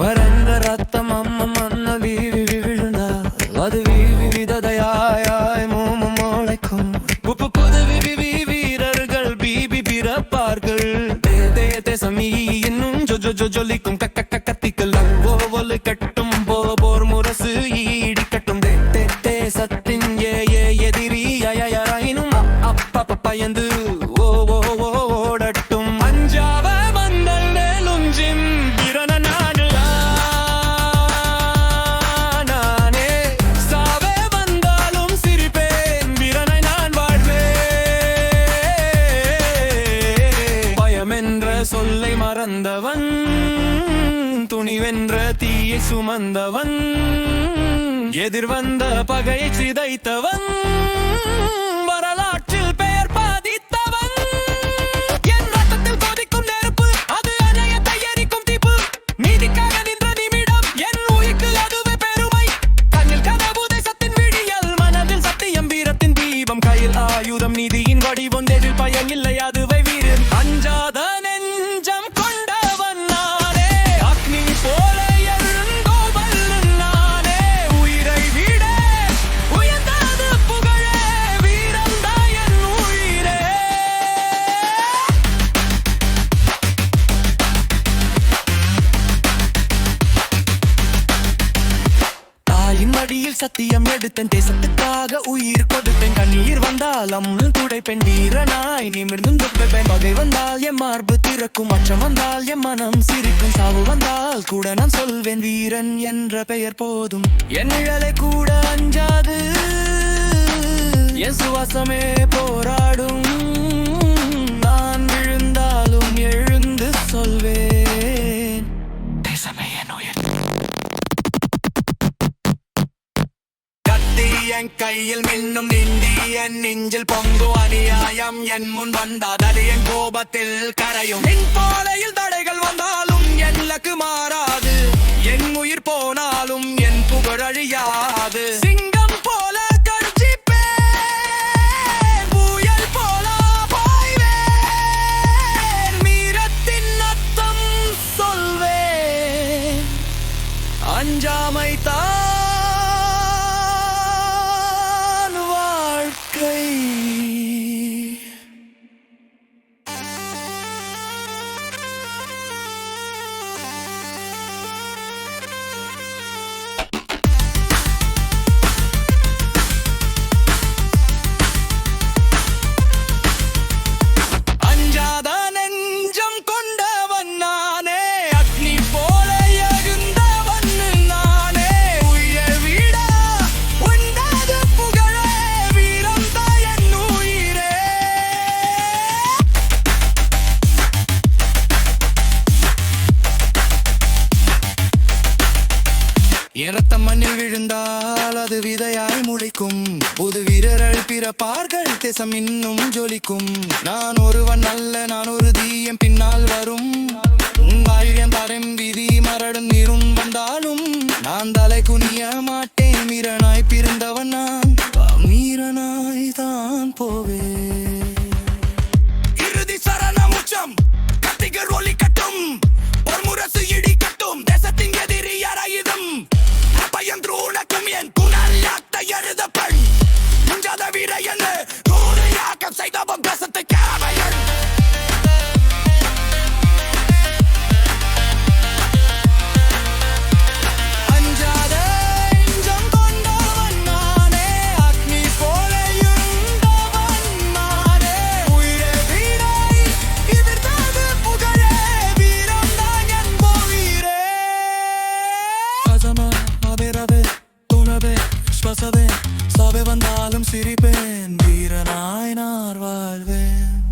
വരങ്ക രക്തം അമ്മ മന്ന വീവി വീഴുന്ന അത് വീവി വിധതയായ മോമ മോളയ്ക്കും ഉപ്പ് പുതുവി വീരർകൾ ബീബി പിറപ്പാർകൾ தேசமீ இன்னும் ஜொ ஜொ ஜொ ஜொலிக்கும் கக்க கத்திக்கல் அங்கோ ஒலு கட்டும் சொல்லை துணிவென்ற தீயை சுமந்தவன் எதிர்வந்த பகையை சிதைத்தவன் சத்தியம் எடுத்தன் தேசத்துக்காக உயிர் கொடுத்தேன். கண்ணீர் வந்தால் அம்முள் துடைப்பேன் வீரனாய் நிமிர்ந்தும் துப்பேன். பகை வந்தால் என் மார்பு திறக்கும் அச்சம் வந்தால் என் மனம் சிரிக்கும். சாவு வந்தால் கூட நான் சொல்வேன் வீரன் என்ற பெயர் போதும். என் நிழலை கூட அஞ்சாது என் சுவாசமே போராடும். என் கையில் மின்னும் நிந்தி என் நெஞ்சில் பொங்கு அநியாயம். என் முன் வந்தாதது என் கோபத்தில் கரையும். என் பாலையில் தடைகள் வந்தாலும் என் மாறாது. என் உயிர் போனாலும் என் புகழ் அழியாது. சிங்கம் போல அஞ்சாமை தான் இரத்த மண்ணில் விழுந்தால் அது விதையாய் முளைக்கும். புது வீரர்கள் பிறப்பார்கள் தேசம் இன்னும் ஜொலிக்கும். நான் ஒருவன் அல்ல நான் ஒரு தீயம் பின்னால் வரும். ஆயுதம் தரம் விதி மரடும் நீரும் வந்தாலும் நான் தலை குனிய மாட்டேன். மீறனாய் பிறந்தவன் நான் மீரனாய் தான் போவேன். like I'm saying, no one doesn't God. I heard. துணவே சபை வந்தாலும் சிரிப்பேன். வீரனாய் நான் வாழ்வேன்.